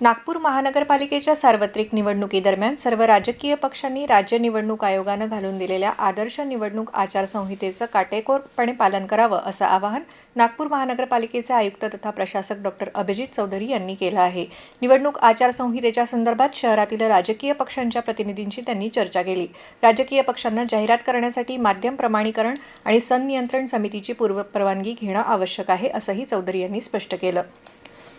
नागपूर महानगरपालिकेच्या सार्वत्रिक निवडणुकीदरम्यान सर्व राजकीय पक्षांनी राज्य निवडणूक आयोगानं घालून दिलेल्या आदर्श निवडणूक आचारसंहितेचं काटेकोरपणे पालन करावं असं आवाहन नागपूर महानगरपालिकेचे आयुक्त तथा प्रशासक डॉक्टर अभिजित चौधरी यांनी केलं आहे. निवडणूक आचारसंहितेच्या संदर्भात शहरातील राजकीय पक्षांच्या प्रतिनिधींशी त्यांनी चर्चा केली. राजकीय पक्षांना जाहिरात करण्यासाठी माध्यम प्रमाणीकरण आणि संनियंत्रण समितीची पूर्वपरवानगी घेणं आवश्यक आहे असंही चौधरी यांनी स्पष्ट केलं.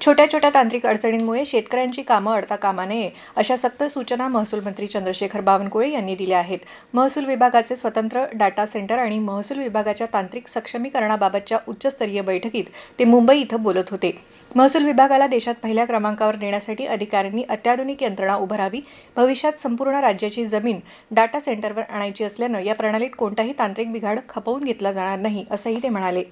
छोट्या छोट्या तांत्रिक अडचणींमुळे शेतकऱ्यांची कामं अडता कामा नये अशा सक्त सूचना महसूल मंत्री चंद्रशेखर बावनकुळे यांनी दिल्या आहेत. महसूल विभागाचे स्वतंत्र डाटा सेंटर आणि महसूल विभागाच्या तांत्रिक सक्षमीकरणाबाबतच्या उच्चस्तरीय बैठकीत ते मुंबई इथं बोलत होते. महसूल विभागाला देशात पहिल्या क्रमांकावर नेण्यासाठी अधिकाऱ्यांनी अत्याधुनिक यंत्रणा उभारावी भविष्यात संपूर्ण राज्याची जमीन डाटा सेंटरवर आणायची असल्यानं या प्रणालीत कोणताही तांत्रिक बिघाड खपवून घेतला जाणार नाही असंही ते म्हणाले.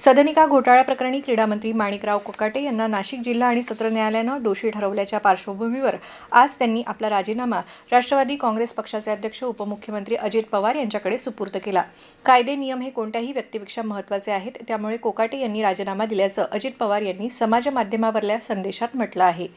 सदनिका घोटाळा प्रकरणी क्रीडामंत्री माणिकराव कोकाटे यांना नाशिक जिल्हा आणि सत्र न्यायालयानं दोषी ठरवल्याच्या पार्श्वभूमीवर आज त्यांनी आपला राजीनामा राष्ट्रवादी काँग्रेस पक्षाचे अध्यक्ष उपमुख्यमंत्री अजित पवार यांच्याकडे सुपूर्द केला. कायदे नियम हे कोणत्याही व्यक्तीपेक्षा महत्त्वाचे आहेत त्यामुळे कोकाटे यांनी राजीनामा दिल्याचं अजित पवार यांनी समाज माध्यमावरल्या संदेशात म्हटलं आहे.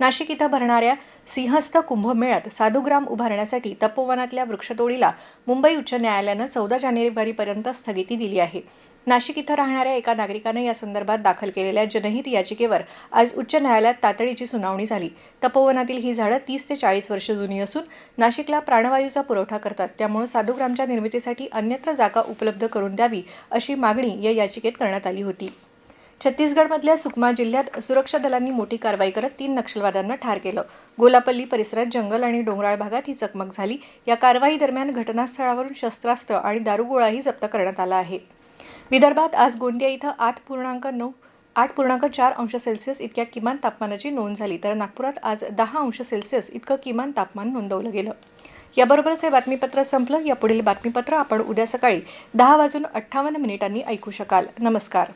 नाशिक इथं भरणाऱ्या सिंहस्थ कुंभमेळ्यात साधुग्राम उभारण्यासाठी तपोवनातल्या वृक्षतोडीला मुंबई उच्च न्यायालयानं चौदा जानेवारीपर्यंत स्थगिती दिली आहे. नाशिक इथं राहणाऱ्या एका नागरिकानं या संदर्भात दाखल केलेल्या जनहित याचिकेवर आज उच्च न्यायालयात तातडीची सुनावणी झाली. तपोवनातील ही झाडं तीस ते चाळीस वर्ष जुनी असून नाशिकला प्राणवायूचा पुरवठा करतात. त्यामुळे साधुग्रामच्या निर्मितीसाठी अन्यत्र जागा उपलब्ध करून द्यावी अशी मागणी या याचिकेत करण्यात आली होती. छत्तीसगडमधल्या सुकमा जिल्ह्यात सुरक्षा दलांनी मोठी कारवाई करत तीन नक्षलवाद्यांना ठार केलं. गोलापल्ली परिसरात जंगल आणि डोंगराळ भागात ही चकमक झाली. या कारवाई दरम्यान घटनास्थळावरून शस्त्रास्त्र आणि दारुगोळाही जप्त करण्यात आला आहे. विदर्भात आज गोंदिया इथं आठ पूर्णांक नऊ आठ पूर्णांक चार अंश सेल्सिअस इतक्या किमान तापमानाची नोंद झाली. तर नागपुरात आज दहा अंश सेल्सिअस इतकं किमान तापमान नोंदवलं गेलं. याबरोबरच हे बातमीपत्र संपलं. या पुढील बातमीपत्र आपण उद्या सकाळी दहा वाजून अठ्ठावन्न मिनिटांनी ऐकू शकाल. नमस्कार.